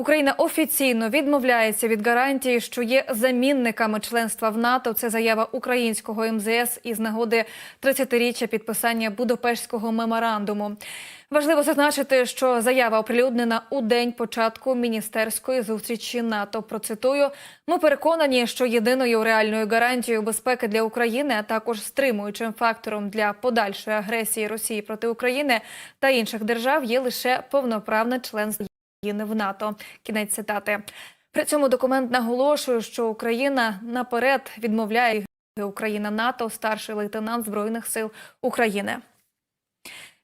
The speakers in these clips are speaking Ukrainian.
Україна офіційно відмовляється від гарантії, що є замінниками членства в НАТО. Це заява українського МЗС із нагоди 30-річчя підписання Будапештського меморандуму. Важливо зазначити, що заява оприлюднена у день початку міністерської зустрічі НАТО. Процитую: ми переконані, що єдиною реальною гарантією безпеки для України, а також стримуючим фактором для подальшої агресії Росії проти України та інших держав є лише повноправне членство країни в НАТО. Кінець цитати. При цьому документ наголошує, що Україна наперед відмовляє Україна НАТО, старший лейтенант збройних сил України.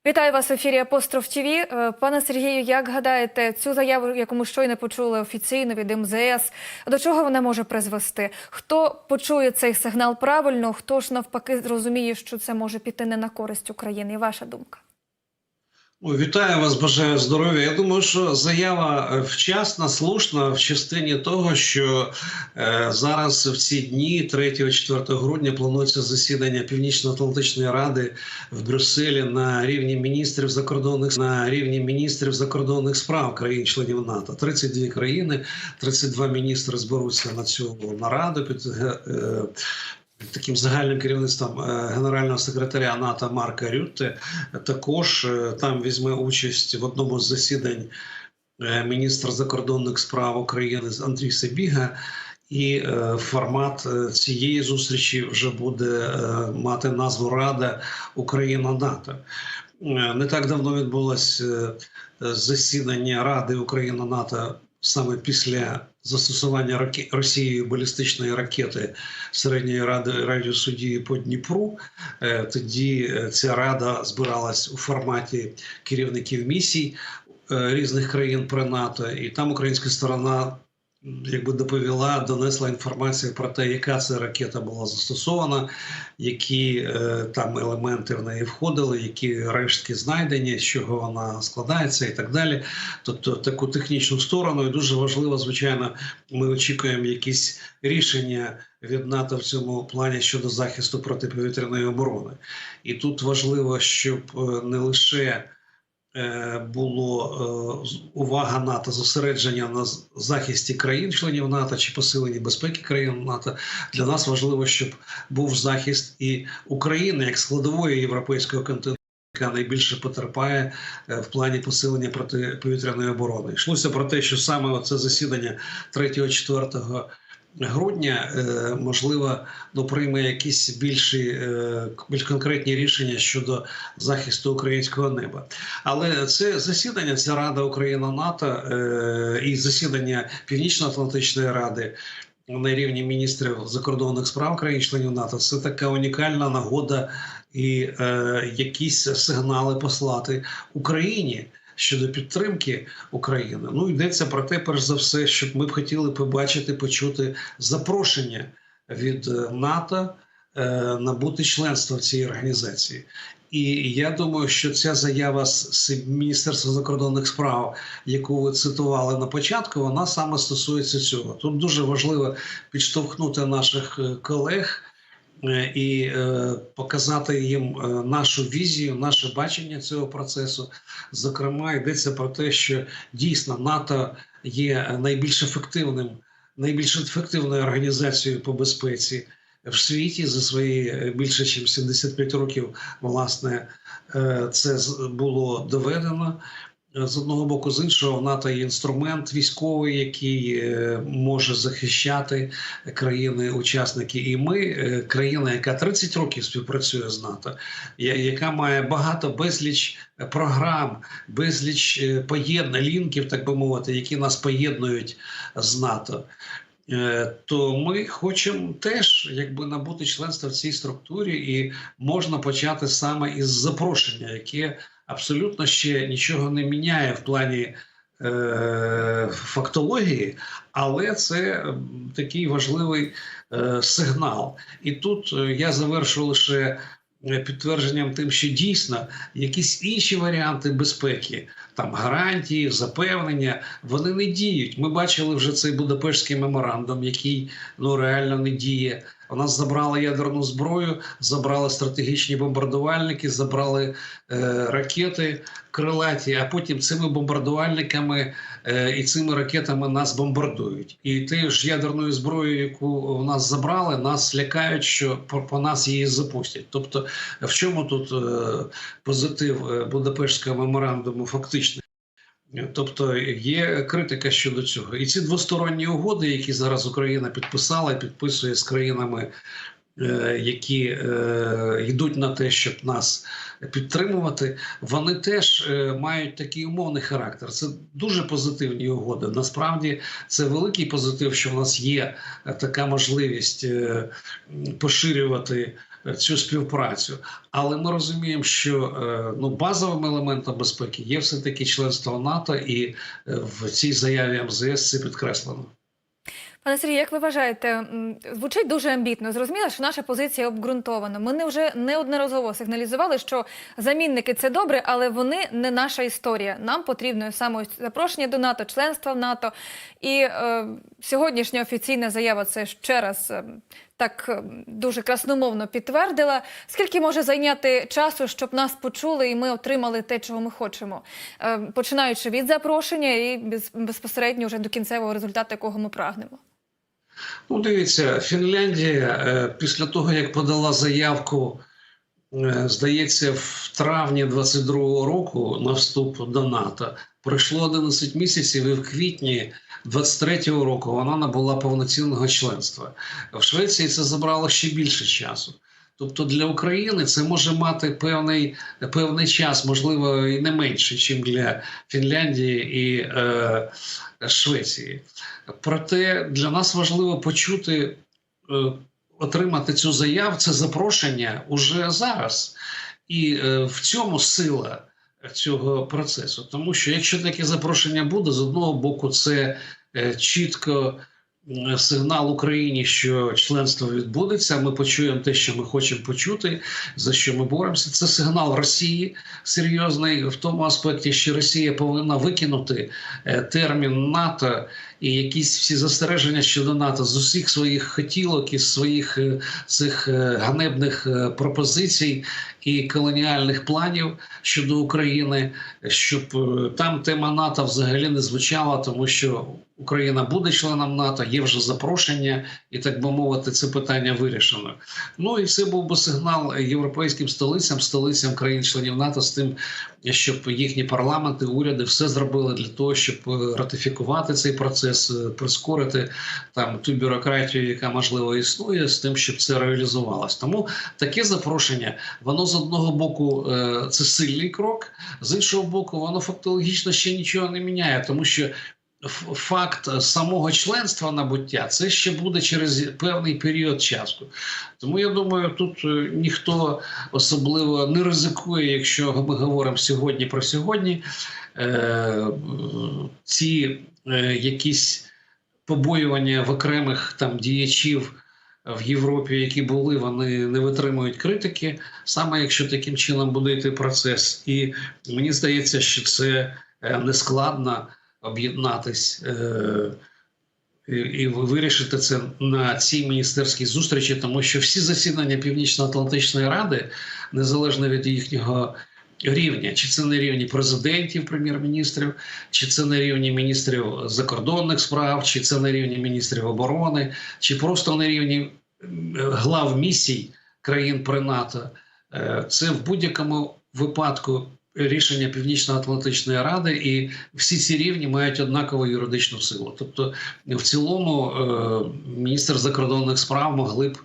Вітаю вас в ефірі Апостроф ТВ. Е, Пане Сергію, як гадаєте, цю заяву, яку ми щойно почули офіційно від МЗС, до чого вона може призвести? Хто почує цей сигнал правильно? Хто ж навпаки зрозуміє, що це може піти не на користь України? Ваша думка? Вітаю вас, бажаю здоров'я. Я думаю, що заява е, вчасна, слушна в частині того, що е, зараз в ці дні, 3-4 грудня, планується засідання Північно-Атлантичної ради в Брюсселі на рівні міністрів закордонних на рівні міністрів закордонних справ країн-членів НАТО. 32 країни, 32 міністри зберуться на цю нараду під е, е, таким загальним керівництвом е, генерального секретаря НАТО Марка Рютте. Також е, там візьме участь в одному з засідань е, міністр закордонних справ України Андрій Сабіга. І формат цієї зустрічі вже буде мати назву Рада Україна НАТО. Не так давно відбулось засідання Ради Україна НАТО саме після застосування Росією балістичної ракети середньої ради радіусу дії по Дніпру. Е, Тоді е, ця рада збиралась у форматі керівників місій е, різних країн при НАТО, і там українська сторона. Якби доповіла, донесла інформацію про те, яка це ракета була застосована, які е, там елементи в неї входили, які рештки знайдені, з чого вона складається, і так далі. Тобто таку технічну сторону, і дуже важливо, звичайно, ми очікуємо якісь рішення від НАТО в цьому плані щодо захисту протиповітряної оборони. І тут важливо, щоб е, не лише було е, увага НАТО зосередження на захисті країн-членів НАТО чи посиленні безпеки країн НАТО. Для нас важливо, щоб був захист і України як складової європейського континенту. Яка найбільше потерпає е, в плані посилення протиповітряної оборони. Йшлося про те, що саме це засідання 3-4 грудня е, можливо ну, прийме якісь більші е, більш конкретні рішення щодо захисту українського неба. Але це засідання, ця Рада Україна НАТО е, і засідання Північно-Атлантичної ради. На рівні міністрів закордонних справ країн-членів НАТО це така унікальна нагода і е, якісь сигнали послати Україні щодо підтримки України. Ну йдеться про те, перш за все, щоб ми б хотіли побачити, почути запрошення від е, НАТО е, набути членство в цій організації. І я думаю, що ця заява з Міністерства закордонних справ, яку ви цитували на початку, вона саме стосується цього. Тут дуже важливо підштовхнути наших е, колег і е, показати їм е, нашу візію, наше бачення цього процесу. Зокрема, йдеться про те, що дійсно НАТО є найбільш ефективним, найбільш ефективною організацією по безпеці в світі за свої е, більше ніж 75 років. Власне, е, це було доведено. З одного боку, з іншого, в НАТО є інструмент військовий, який е, може захищати країни-учасники. І ми, е, країна, яка 30 років співпрацює з НАТО, яка має багато безліч програм, безліч е, поєднань, лінків, так би мовити, які нас поєднують з НАТО. То ми хочемо теж якби набути членства в цій структурі, і можна почати саме із запрошення, яке абсолютно ще нічого не міняє в плані е, фактології, але це такий важливий е, сигнал. І тут е, я завершу лише е, підтвердженням тим, що дійсно якісь інші варіанти безпеки там гарантії, запевнення, вони не діють. Ми бачили вже цей Будапештський меморандум, який ну реально не діє. У нас забрали ядерну зброю, забрали стратегічні бомбардувальники, забрали е, ракети крилаті, а потім цими бомбардувальниками е, і цими ракетами нас бомбардують. І тією ж ядерною зброєю, яку у нас забрали, нас лякають, що по, по нас її запустять. Тобто, в чому тут е, позитив е, Будапештського меморандуму фактично? Тобто є критика щодо цього, і ці двосторонні угоди, які зараз Україна підписала і підписує з країнами, е, які е, йдуть на те, щоб нас підтримувати, вони теж е, мають такий умовний характер. Це дуже позитивні угоди. Насправді це великий позитив, що в нас є така можливість поширювати цю співпрацю. Але ми розуміємо, що е, ну базовим елементом безпеки є все таки членство НАТО, і е, в цій заяві МЗС це підкреслено. Пане Сергію, як ви вважаєте, звучить дуже амбітно. Зрозуміло, що наша позиція обґрунтована. Ми не вже неодноразово сигналізували, що замінники це добре, але вони не наша історія. Нам потрібно саме запрошення до НАТО, членство в НАТО. І е, сьогоднішня офіційна заява це ще раз е, так е, дуже красномовно підтвердила. Скільки може зайняти часу, щоб нас почули і ми отримали те, чого ми хочемо, Е, починаючи від запрошення і без- безпосередньо вже до кінцевого результату, якого ми прагнемо. Ну, дивіться, Фінляндія е, після того, як подала заявку, е, здається, в травні 22-го року на вступ до НАТО, пройшло 11 місяців, і в квітні 23-го року вона набула повноцінного членства. В Швеції це забрало ще більше часу. Тобто для України це може мати певний, певний час, можливо, і не менше, ніж для Фінляндії і е, Швеції. Проте для нас важливо почути, е, отримати цю заяву, це запрошення уже зараз. І е, в цьому сила цього процесу. Тому що якщо таке запрошення буде, з одного боку, це е, чітко сигнал Україні, що членство відбудеться. Ми почуємо те, що ми хочемо почути, за що ми боремося. Це сигнал Росії серйозний в тому аспекті, що Росія повинна викинути е, термін НАТО і якісь всі застереження щодо НАТО з усіх своїх хотілок і своїх е, цих ганебних пропозицій і колоніальних планів щодо України, щоб е, там тема НАТО взагалі не звучала, тому що Україна буде членом НАТО, є вже запрошення, і так би мовити, це питання вирішено. Ну і це був би сигнал європейським столицям, столицям країн-членів НАТО з тим, щоб їхні парламенти, уряди все зробили для того, щоб е, ратифікувати цей процес, е, прискорити там ту бюрократію, яка можливо існує, з тим, щоб це реалізувалось. Тому таке запрошення, воно з одного боку е, це сильний крок, з іншого боку, воно фактологічно ще нічого не міняє, тому що. Факт самого членства набуття це ще буде через певний період часу. Тому я думаю, тут е, ніхто особливо не ризикує, якщо ми говоримо сьогодні про сьогодні. Е, ці якісь побоювання в окремих там діячів в Європі, які були, вони не витримують критики, саме якщо таким чином буде йти процес. І мені здається, що це е, нескладно об'єднатись. Е, і- і вирішити це на цій міністерській зустрічі, тому що всі засідання Північно-Атлантичної ради, незалежно від їхнього рівня, чи це на рівні президентів, прем'єр-міністрів, чи це на рівні міністрів закордонних справ, чи це на рівні міністрів оборони, чи просто на рівні глав місій країн при НАТО, Е, це в будь-якому випадку рішення Північно-Атлантичної ради, і всі ці рівні мають однакову юридичну силу. Тобто, в цілому, е, міністр закордонних справ могли б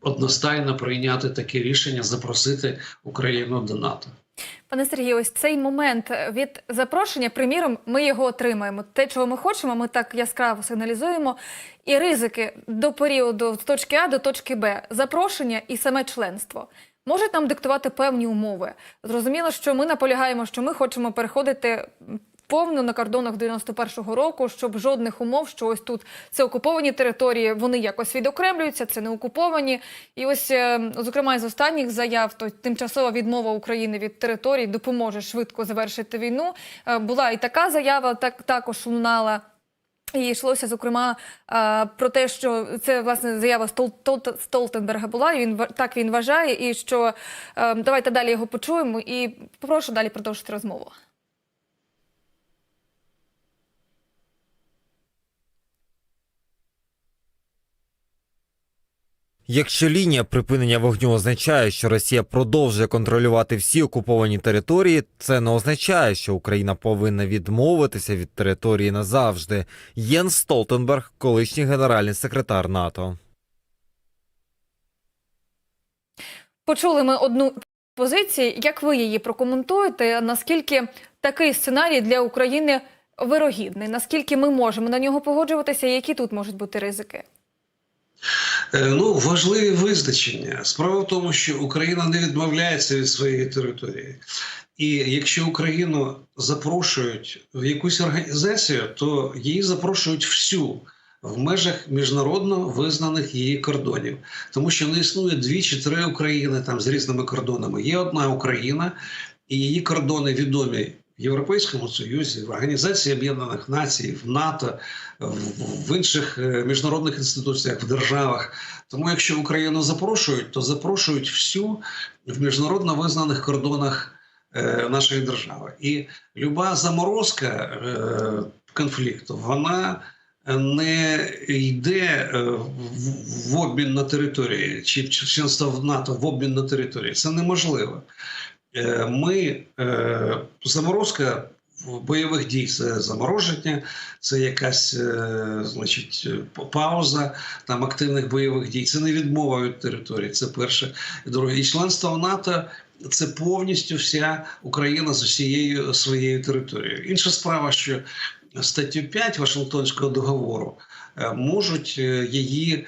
одностайно прийняти таке рішення, запросити Україну до НАТО. Пане Сергію, ось цей момент від запрошення, приміром, ми його отримаємо. Те, чого ми хочемо, ми так яскраво сигналізуємо. І ризики до періоду з точки А до точки Б, запрошення і саме членство. Можуть нам диктувати певні умови. Зрозуміло, що ми наполягаємо, що ми хочемо переходити повну на кордонах 91-го року, щоб жодних умов, що ось тут це окуповані території, вони якось відокремлюються, це не окуповані. І ось, е, зокрема, із останніх заяв, то тимчасова відмова України від територій допоможе швидко завершити війну. Е, Була і така заява, так також лунала. І йшлося зокрема е, про те, що це власне заява Стол, Стол- Столтенберга була. І він так він вважає. І що давайте далі його почуємо. І попрошу далі продовжити розмову. Якщо лінія припинення вогню означає, що Росія продовжує контролювати всі окуповані території, це не означає, що Україна повинна відмовитися від території назавжди. Єнс Столтенберг, колишній генеральний секретар НАТО. Почули ми одну позицію. Як ви її прокоментуєте? Наскільки такий сценарій для України вирогідний? Наскільки ми можемо на нього погоджуватися? Які тут можуть бути ризики? Е, Ну, важливі визначення. Справа в тому, що Україна не відмовляється від своєї території. І якщо Україну запрошують в якусь організацію, то її запрошують всю в межах міжнародно визнаних її кордонів, тому що не існує дві чи три України там з різними кордонами. Є одна Україна, і її кордони відомі Європейському Союзі, в Організації Об'єднаних Націй, в НАТО, в- інших е, міжнародних інституціях, в державах. Тому, якщо Україну запрошують, то запрошують всю в міжнародно визнаних кордонах е, нашої держави. І люба заморозка е, конфлікту, вона не йде в- обмін на території чи членство в НАТО в обмін на території. Це неможливо. Е, Ми е, заморозка бойових дій це замороження, це якась е, значить пауза там активних бойових дій. Це не відмова від території. Це перше. І друге, і членство в НАТО це повністю вся Україна з усією своєю територією. Інша справа, що статтю 5 Вашингтонського договору можуть її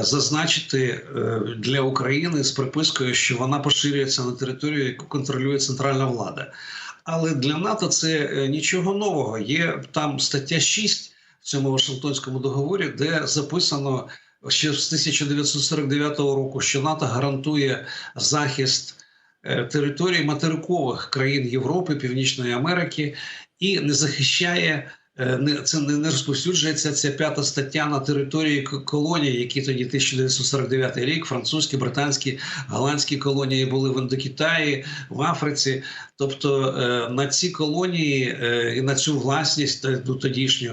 зазначити е, для України з припискою, що вона поширюється на територію, яку контролює центральна влада. Але для НАТО це е, нічого нового. Є там стаття 6 в цьому Вашингтонському договорі, де записано ще з 1949 року, що НАТО гарантує захист е, територій материкових країн Європи, Північної Америки і не захищає. Е, Не це не, розповсюджується ця п'ята стаття на території к- колоній, які тоді 1949 рік, французькі, британські, голландські колонії були в Індокитаї, в Африці. Тобто е, на ці колонії е, і на цю власність тодішню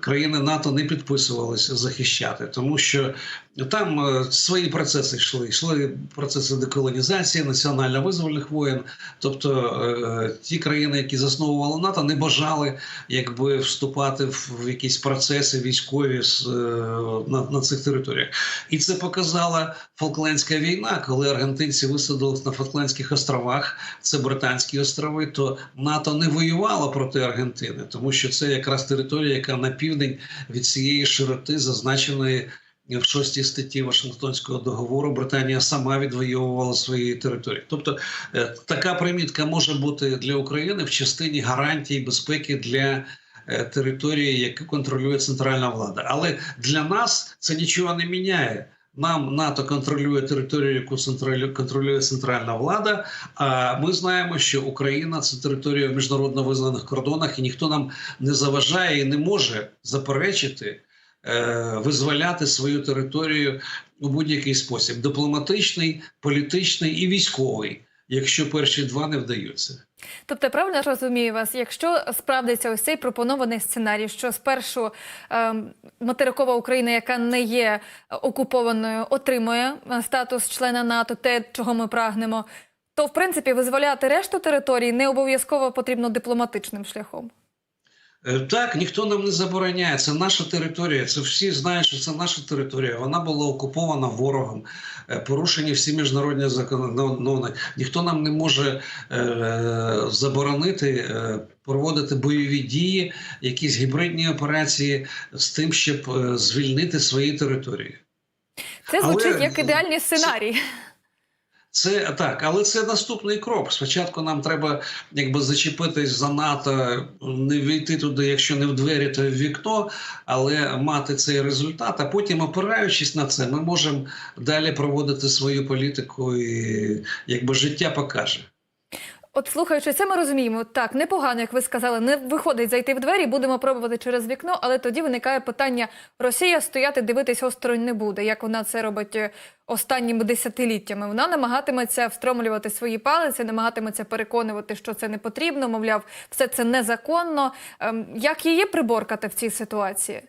країни НАТО не підписувалися захищати, тому що там е, свої процеси йшли. Йшли процеси деколонізації, національно-визвольних воєн. Тобто е, ті країни, які засновували НАТО, не бажали якби вступати в, якісь процеси військові е, на, на цих територіях. І це показала Фолклендська війна, коли аргентинці висадились на Фолклендських островах це Британські острови, то НАТО не воювало проти Аргентини, тому що це якраз територія, яка на південь від цієї широти зазначеної в шостій статті Вашингтонського договору. Британія сама відвоювала свої території. Тобто е, така примітка може бути для України в частині гарантій безпеки для. е, Території, яку контролює центральна влада, але для нас це нічого не міняє. Нам НАТО контролює територію, яку контролює центральна влада. А ми знаємо, що Україна це територія в міжнародно визнаних кордонах, і ніхто нам не заважає і не може заперечити визволяти свою територію у будь-який спосіб: дипломатичний, політичний і військовий, якщо перші два не вдаються. Тобто, правильно розумію вас, якщо справдиться ось цей пропонований сценарій, що спершу е, материкова Україна, яка не є окупованою, отримує е, статус члена НАТО, те, чого ми прагнемо, то в принципі визволяти решту територій не обов'язково потрібно дипломатичним шляхом. Е, Так, ніхто нам не забороняє. Це наша територія. Це всі знають, що це наша територія. Вона була окупована ворогом, е, порушені всі міжнародні закони. Ніхто нам не може е, заборонити проводити бойові дії, якісь гібридні операції з тим, щоб звільнити свої території. Це Але- звучить як ідеальний сценарій. Це так, але це наступний крок. Спочатку нам треба якби зачепитись за НАТО, не війти туди, якщо не в двері, то в вікно, але мати цей результат. А потім, опираючись на це, ми можемо далі проводити свою політику, і якби життя покаже. От слухаючи це, ми розуміємо, так непогано, як ви сказали, не виходить зайти в двері, будемо пробувати через вікно, але тоді виникає питання: Росія стояти дивитись осторонь не буде, як вона це робить е, останніми десятиліттями. Вона намагатиметься встромлювати свої палиці, намагатиметься переконувати, що це не потрібно, мовляв, все це незаконно. Ем, Як її приборкати в цій ситуації?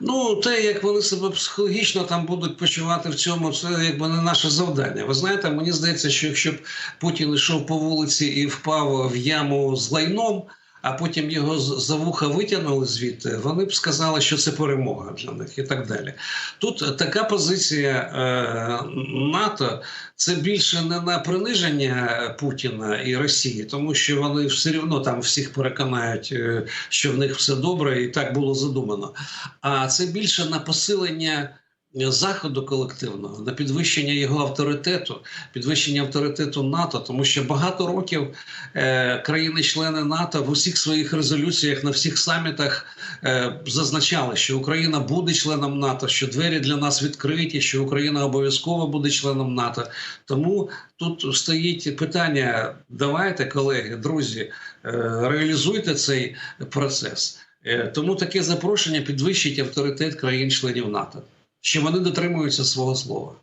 Ну, те, як вони себе психологічно там будуть почувати в цьому, це якби не наше завдання. Ви знаєте, мені здається, що якщо б Путін йшов по вулиці і впав в яму з лайном, а потім його за вуха витягнули звідти, вони б сказали, що це перемога для них і так далі. Тут така позиція е, НАТО це більше не на приниження Путіна і Росії, тому що вони все рівно там всіх переконають, е, що в них все добре, і так було задумано. А це більше на посилення заходу колективного, на підвищення його авторитету, підвищення авторитету НАТО, тому що багато років е, країни-члени НАТО в усіх своїх резолюціях на всіх самітах е, зазначали, що Україна буде членом НАТО, що двері для нас відкриті, що Україна обов'язково буде членом НАТО. Тому тут стоїть питання: давайте, колеги, друзі, е, реалізуйте цей процес. Е, Тому таке запрошення підвищить авторитет країн-членів НАТО, що вони дотримуються свого слова.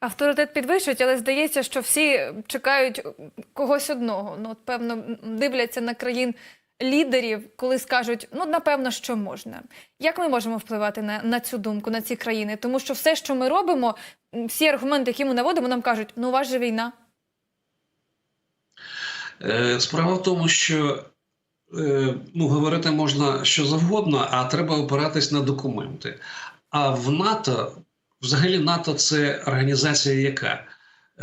Авторитет підвищують, але здається, що всі чекають когось одного. Ну, от, певно, дивляться на країн лідерів, коли скажуть, ну напевно, що можна. Як ми можемо впливати на, на цю думку, на ці країни? Тому що все, що ми робимо, всі аргументи, які ми наводимо, нам кажуть, ну у вас же війна. Е, Справа в тому, що е, ну, говорити можна що завгодно, а треба опиратись на документи. А в НАТО, взагалі, НАТО це організація, яка?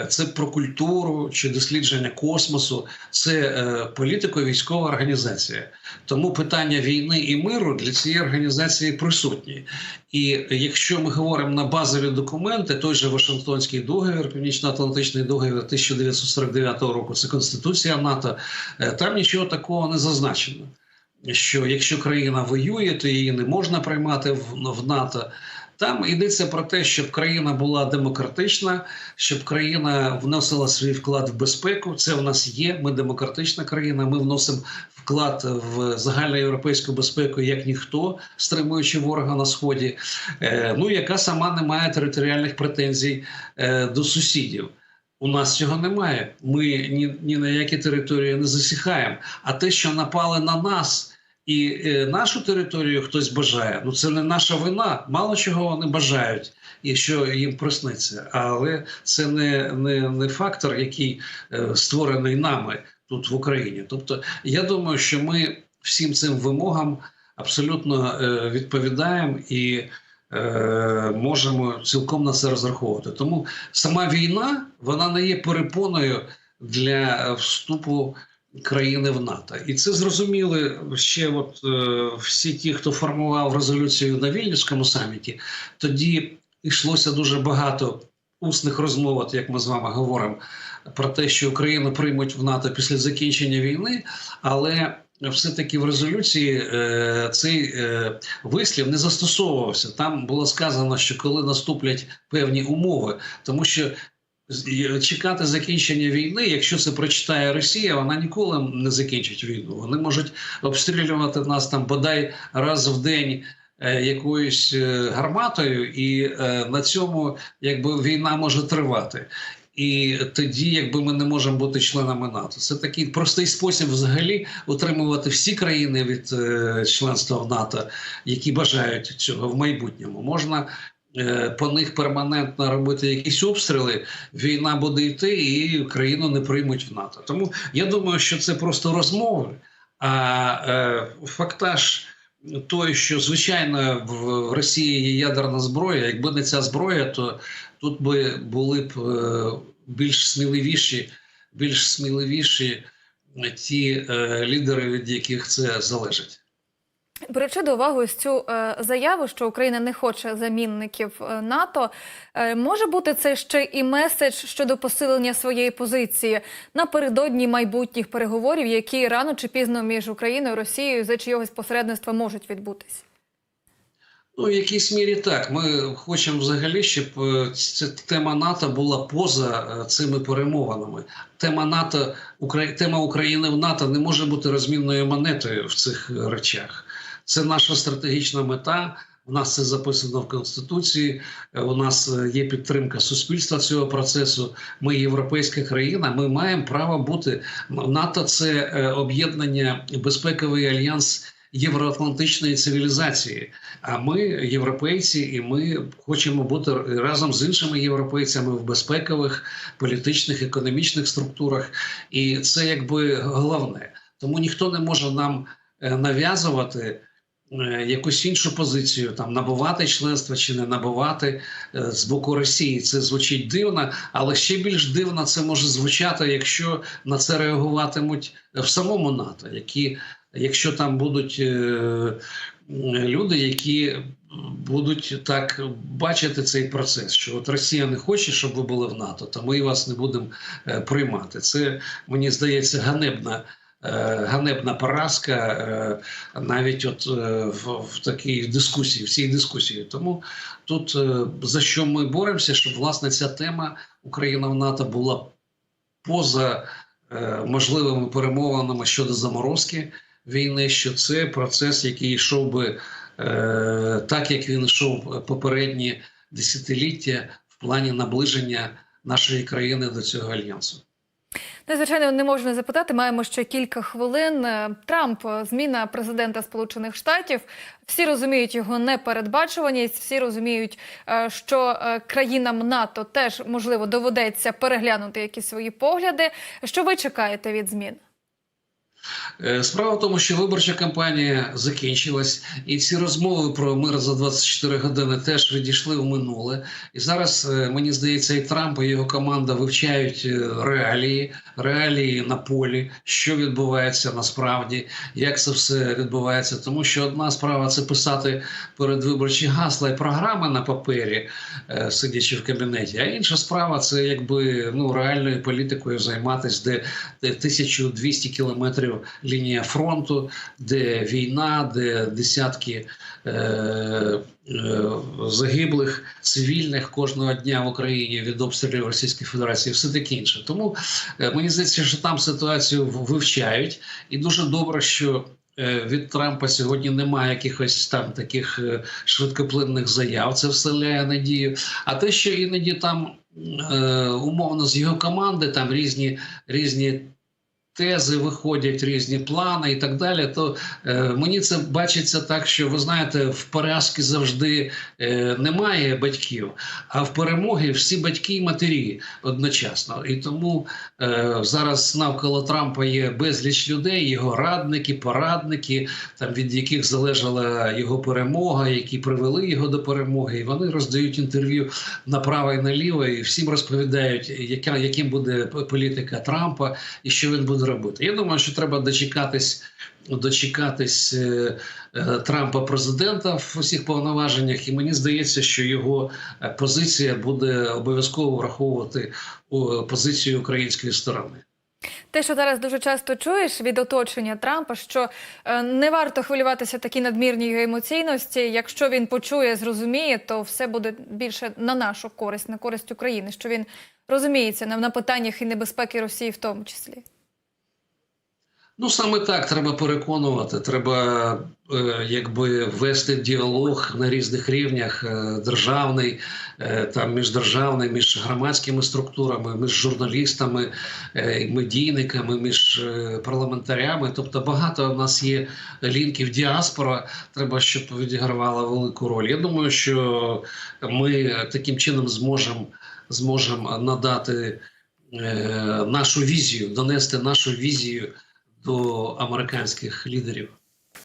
Це про культуру чи дослідження космосу, це е, політико-військова організація. Тому питання війни і миру для цієї організації присутні. І якщо ми говоримо на базові документи, той же Вашингтонський договір, Північно-Атлантичний договір 1949 року, це Конституція НАТО, е, там нічого такого не зазначено. Що якщо країна воює, то її не можна приймати в, в НАТО. Там йдеться про те, щоб країна була демократична, щоб країна вносила свій вклад в безпеку. Це в нас є. Ми демократична країна. Ми вносимо вклад в загальноєвропейську безпеку як ніхто, стримуючи ворога на сході. Е, ну яка сама не має територіальних претензій е, до сусідів. У нас цього немає. Ми ні, ні на які території не засіхаємо. А те, що напали на нас. І е, нашу територію хтось бажає, ну це не наша вина. Мало чого вони бажають, якщо їм присниться. Але це не, не, не фактор, який е, створений нами тут в Україні. Тобто, я думаю, що ми всім цим вимогам абсолютно е, відповідаємо і можемо цілком на це розраховувати. Тому сама війна вона не є перепоною для вступу країни в НАТО, і це зрозуміли ще от е, всі ті, хто формував резолюцію на Вільнюському саміті. Тоді йшлося дуже багато усних розмов, от як ми з вами говоримо, про те, що Україну приймуть в НАТО після закінчення війни, але все-таки в резолюції е, цей е, вислів не застосовувався. Там було сказано, що коли наступлять певні умови, тому що чекати закінчення війни, якщо це прочитає Росія, вона ніколи не закінчить війну. Вони можуть обстрілювати нас там бодай раз в день. е, Якоюсь е, гарматою, і е, на цьому якби війна може тривати. І тоді, якби ми не можемо бути членами НАТО, це такий простий спосіб взагалі утримувати всі країни від членства в НАТО, які бажають цього в майбутньому. Можна по них перманентно робити якісь обстріли. Війна буде йти, і країну не приймуть в НАТО. Тому я думаю, що це просто розмови. А е, фактаж той, що звичайно в Росії є ядерна зброя. Якби не ця зброя, то тут би були б е, більш сміливіші, більш сміливіші ті е, лідери, від яких це залежить. Беручи до уваги ось цю е, заяву, що Україна не хоче замінників е, НАТО, е, може бути це ще і меседж щодо посилення своєї позиції напередодні майбутніх переговорів, які рано чи пізно між Україною і Росією за чийогось посередництва можуть відбутися. Ну, в якійсь мірі так. Ми хочемо взагалі, щоб ця тема НАТО була поза цими перемовинами. Тема НАТО, Украї... тема України в НАТО не може бути розмінною монетою в цих речах. Це наша стратегічна мета. У нас це записано в конституції. Е, У нас е, є підтримка суспільства цього процесу. Ми європейська країна. Ми маємо право бути НАТО. Це е, об'єднання безпековий альянс євроатлантичної цивілізації. А ми європейці, і ми хочемо бути разом з іншими європейцями в безпекових, політичних, економічних структурах. І це якби головне. Тому ніхто не може нам нав'язувати. Е, Якусь іншу позицію там набувати членство чи не набувати е, з боку Росії. Це звучить дивно, але ще більш дивно це може звучати, якщо на це реагуватимуть в самому НАТО, які якщо там будуть е, люди, які будуть так бачити цей процес, що от Росія не хоче, щоб ви були в НАТО, то ми вас не будемо приймати. Це мені здається ганебна. Е, Ганебна поразка е, навіть от е, в, такій дискусії, в цій дискусії. Тому тут за що ми боремося, щоб власне ця тема Україна в НАТО була поза можливими перемовинами щодо заморозки війни, що це процес, який йшов би так, як він йшов попередні десятиліття в плані наближення нашої країни до цього альянсу. Ну, звичайно, не можна запитати. Маємо ще кілька хвилин. Е, Трамп, е, зміна президента Сполучених Штатів. Всі розуміють його непередбачуваність, всі розуміють, е, що країнам НАТО теж можливо доведеться переглянути якісь свої погляди. Що ви чекаєте від змін? Е, Справа в тому, що виборча кампанія закінчилась, і ці розмови про мир за 24 години теж відійшли в минуле. І зараз е, мені здається, і Трамп і його команда вивчають е, реалії, реалії на полі, що відбувається насправді, як це все відбувається. Тому що одна справа це писати передвиборчі гасла і програми на папері, сидячи в кабінеті. А інша справа це якби ну реальною політикою займатися, де 1200 кілометрів лінія фронту, де війна, де десятки е, е, загиблих цивільних кожного дня в Україні від обстрілів Російської Федерації, все таке інше. Тому е, мені здається, що там ситуацію вивчають, і дуже добре, що. е, Від Трампа сьогодні немає якихось там таких е, швидкоплинних заяв. Це вселяє надію. А те, що іноді там е, умовно з його команди там різні різні тези виходять, різні плани і так далі. То е, мені це бачиться так, що ви знаєте, в поразки завжди е, немає батьків, а в перемоги всі батьки і матері одночасно. І тому е, зараз навколо Трампа є безліч людей, його радники, порадники, там від яких залежала його перемога, які привели його до перемоги. І вони роздають інтерв'ю направо і наліво, і всім розповідають, яка яким буде політика Трампа і що він буде робити. Я думаю, що треба дочекатись. Дочекатись е, е, Трампа президента в усіх повноваженнях, і мені здається, що його е, позиція буде обов'язково враховувати о, позицію української сторони. Те, що зараз дуже часто чуєш від оточення Трампа, що е, не варто хвилюватися такій надмірній емоційності. Якщо він почує, зрозуміє, то все буде більше на нашу користь, на користь України. Що він розуміється на питаннях і небезпеки Росії, в тому числі. Ну саме так треба переконувати. Треба е, якби вести діалог на різних рівнях: е, державний, е, там міждержавний, між громадськими структурами, між журналістами, медійниками, між парламентарями. Тобто багато в нас є лінків діаспора. Треба, щоб відігравала велику роль. Я думаю, що ми таким чином зможемо зможемо надати нашу візію, донести нашу візію до американських лідерів.